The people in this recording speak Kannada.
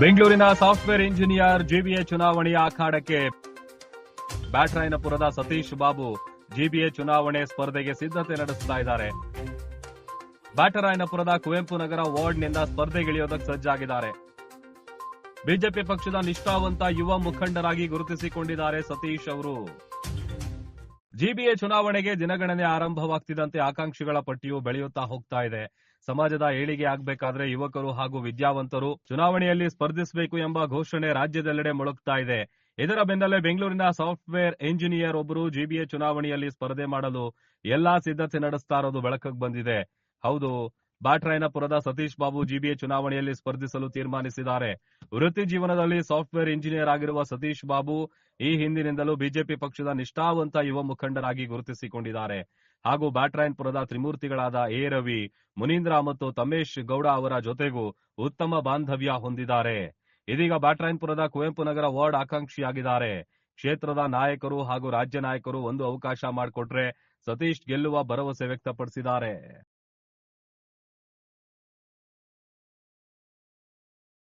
ಬೆಂಗಳೂರಿನ ಸಾಫ್ಟ್ವೇರ್ ಇಂಜಿನಿಯರ್ ಜಿಬಿಎ ಚುನಾವಣೆಯ ಅಖಾಡಕ್ಕೆ ಬ್ಯಾಟರಾಯನಪುರದ ಸತೀಶ್ ಬಾಬು ಜಿಬಿಎ ಚುನಾವಣೆ ಸ್ಪರ್ಧೆಗೆ ಸಿದ್ಧತೆ ನಡೆಸ್ತಾ ಇದ್ದಾರೆ. ಬ್ಯಾಟರಾಯನಪುರದ ಕುವೆಂಪು ನಗರ ವಾರ್ಡ್ನಿಂದ ಸ್ಪರ್ಧೆಗಿಳಿಯೋದಕ್ಕೆ ಸಜ್ಜಾಗಿದ್ದಾರೆ. ಬಿಜೆಪಿ ಪಕ್ಷದ ನಿಷ್ಠಾವಂತ ಯುವ ಮುಖಂಡರಾಗಿ ಗುರುತಿಸಿಕೊಂಡಿದ್ದಾರೆ ಸತೀಶ್ ಅವರು. ಜಿಬಿಎ ಚುನಾವಣೆಗೆ ದಿನಗಣನೆ ಆರಂಭವಾಗ್ತಿದ್ದಂತೆ ಆಕಾಂಕ್ಷಿಗಳ ಪಟ್ಟಿಯು ಬೆಳೆಯುತ್ತಾ ಹೋಗ್ತಾ ಇದೆ. ಸಮಾಜದ ಏಳಿಗೆ ಆಗಬೇಕಾದ್ರೆ ಯುವಕರು ಹಾಗೂ ವಿದ್ಯಾವಂತರು ಚುನಾವಣೆಯಲ್ಲಿ ಸ್ಪರ್ಧಿಸಬೇಕು ಎಂಬ ಘೋಷಣೆ ರಾಜ್ಯದೆಲ್ಲೆಡೆ ಮೊಳಗ್ತಾ ಇದೆ. ಇದರ ಬೆನ್ನಲ್ಲೇ ಬೆಂಗಳೂರಿನ ಸಾಫ್ಟ್ವೇರ್ ಇಂಜಿನಿಯರ್ ಒಬ್ಬರು ಜಿಬಿಎ ಚುನಾವಣೆಯಲ್ಲಿ ಸ್ಪರ್ಧೆ ಮಾಡಲು ಎಲ್ಲಾ ಸಿದ್ಧತೆ ನಡೆಸ್ತಾ ಇರೋದು ಬೆಳಕಿಗೆ ಬಂದಿದೆ. ಹೌದು ಬಾಟ್ರಾಯನಪುರದ ಸತೀಶ್ ಬಾಬು ಜಿಬಿಎ ಚುನಾವಣೆಯಲ್ಲಿ ಸ್ಪರ್ಧಿಸಲು ತೀರ್ಮಾನಿಸಿದ್ದಾರೆ. ವೃತ್ತಿ ಜೀವನದಲ್ಲಿ ಸಾಫ್ಟ್ವೇರ್ ಇಂಜಿನಿಯರ್ ಆಗಿರುವ ಸತೀಶ್ ಬಾಬು ಈ ಹಿಂದಿನಿಂದಲೂ ಬಿಜೆಪಿ ಪಕ್ಷದ ನಿಷ್ಠಾವಂತ ಯುವ ಮುಖಂಡರಾಗಿ ಗುರುತಿಸಿಕೊಂಡಿದ್ದಾರೆ. ಹಾಗೂ ಬ್ಯಾಟ್ರಾಯನ್ಪುರದ ತ್ರಿಮೂರ್ತಿಗಳಾದ ಎ. ರವಿ, ಮುನೀಂದ್ರ ಮತ್ತು ತಮೇಶ್ ಗೌಡ ಅವರ ಜೊತೆಗೂ ಉತ್ತಮ ಬಾಂಧವ್ಯ ಹೊಂದಿದ್ದಾರೆ. ಇದೀಗ ಬ್ಯಾಟ್ರಾಯನ್ಪುರದ ಕುವೆಂಪು ನಗರ ವಾರ್ಡ್ ಆಕಾಂಕ್ಷಿಯಾಗಿದ್ದಾರೆ. ಕ್ಷೇತ್ರದ ನಾಯಕರು ಹಾಗೂ ರಾಜ್ಯ ನಾಯಕರು ಒಂದು ಅವಕಾಶ ಮಾಡಿಕೊಟ್ರೆ ಸತೀಶ್ ಗೆಲ್ಲುವ ಭರವಸೆ ವ್ಯಕ್ತಪಡಿಸಿದ್ದಾರೆ.